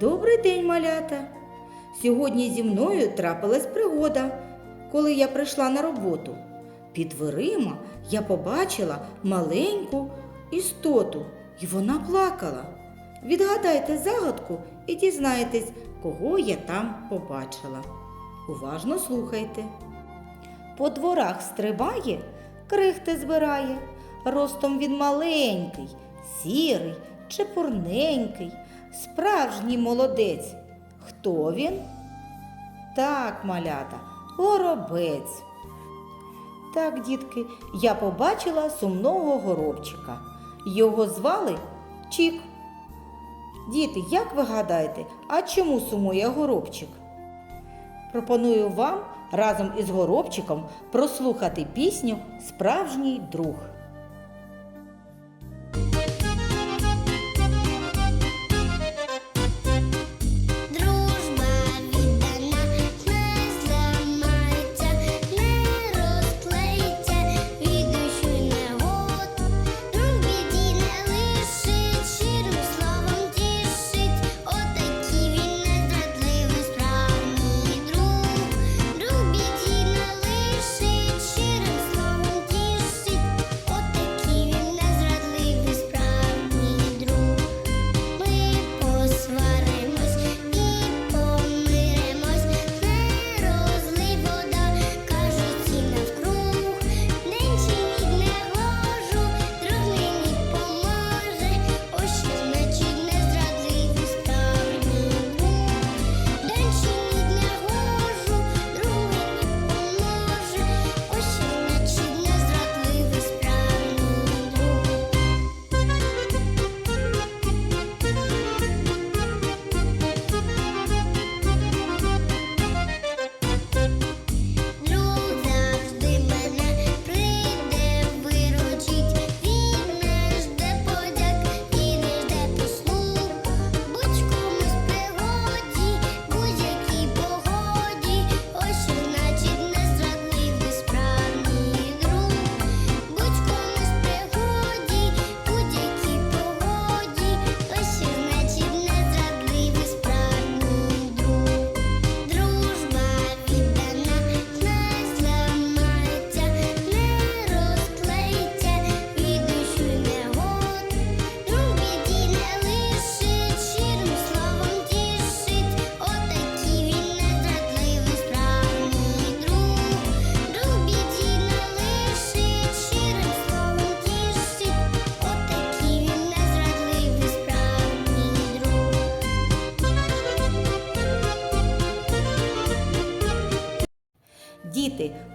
Добрий день, малята! Сьогодні зі мною трапилась пригода, коли я прийшла на роботу. Під дверима я побачила маленьку істоту, і вона плакала. Відгадайте загадку і дізнаєтесь, кого я там побачила. Уважно слухайте. По дворах стрибає, крихти збирає, ростом він маленький, сірий, чепурненький, справжній молодець. Хто він? Так, малята, горобець. Так, дітки, я побачила сумного горобчика. Його звали Чік. Діти, як ви гадаєте, а чому сумує горобчик? Пропоную вам разом із горобчиком прослухати пісню Справжній друг.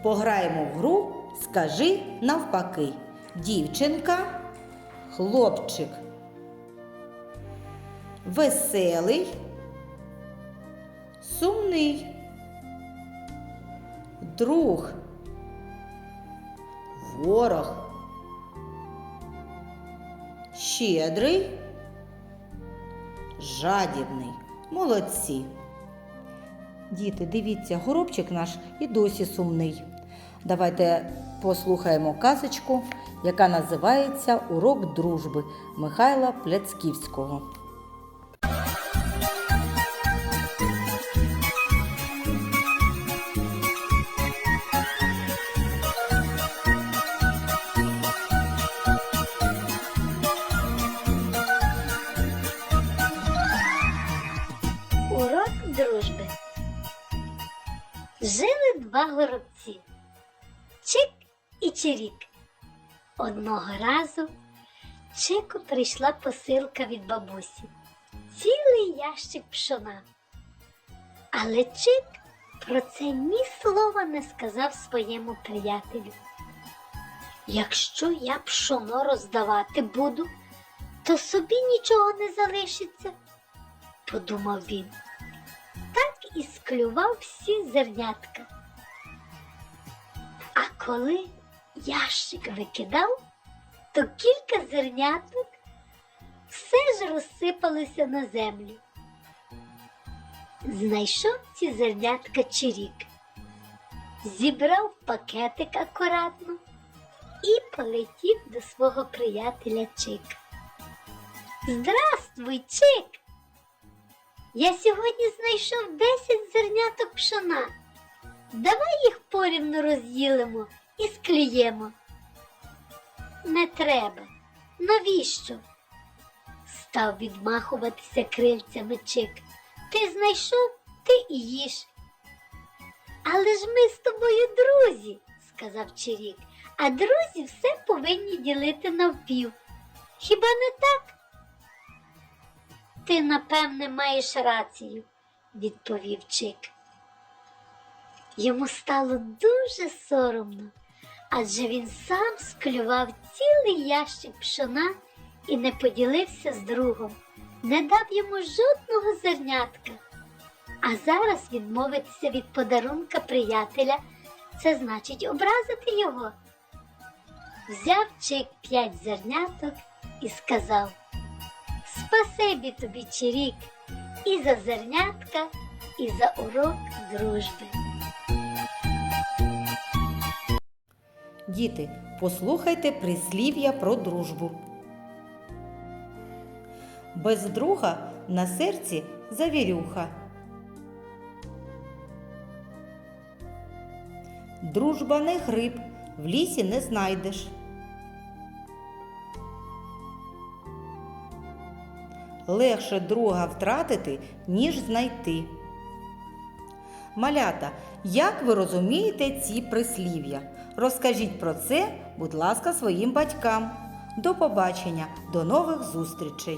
Пограємо в гру Скажи навпаки. Дівчинка, хлопчик. Веселий, сумний. Друг. Ворог. Щедрий. Жадібний. Молодці. Діти, дивіться, горобчик наш і досі сумний. Давайте послухаємо казочку, яка називається Урок дружби Михайла Пляцківського. Жили два горобці Чик і Чирік. Одного разу Чику прийшла посилка від бабусі. Цілий ящик пшона. Але Чик про це ні слова не сказав своєму приятелю. Якщо я пшоно роздавати буду, то собі нічого не залишиться, подумав він і склював всі зернятка. А коли ящик викидав, то кілька зерняток все ж розсипалися на землю. Знайшов ці зернятка чирік, зібрав пакетик акуратно і полетів до свого приятеля Чика. Здравствуй, Чик! Я сьогодні знайшов 10 зерняток пшона. Давай їх порівну розділимо і скліємо. Не треба. Навіщо? Став відмахуватися крильцями Чик. Ти знайшов, ти і їж. Але ж ми з тобою друзі, сказав Чирік, а друзі все повинні ділити навпів. Хіба не так? Ти, напевне, маєш рацію, відповів Чик. Йому стало дуже соромно, адже він сам склював цілий ящик пшона і не поділився з другом, не дав йому жодного зернятка. А зараз відмовитися від подарунка приятеля це значить образити його. Взяв Чик п'ять зерняток і сказав Спасибі тобі, Чирік, і за зернятка, і за урок дружби. Діти, послухайте прислів'я про дружбу. Без друга на серці завірюха. Дружба не гриб, в лісі не знайдеш. Легше друга втратити, ніж знайти. Малята, як ви розумієте ці прислів'я? Розкажіть про це, будь ласка, своїм батькам. До побачення, до нових зустрічей!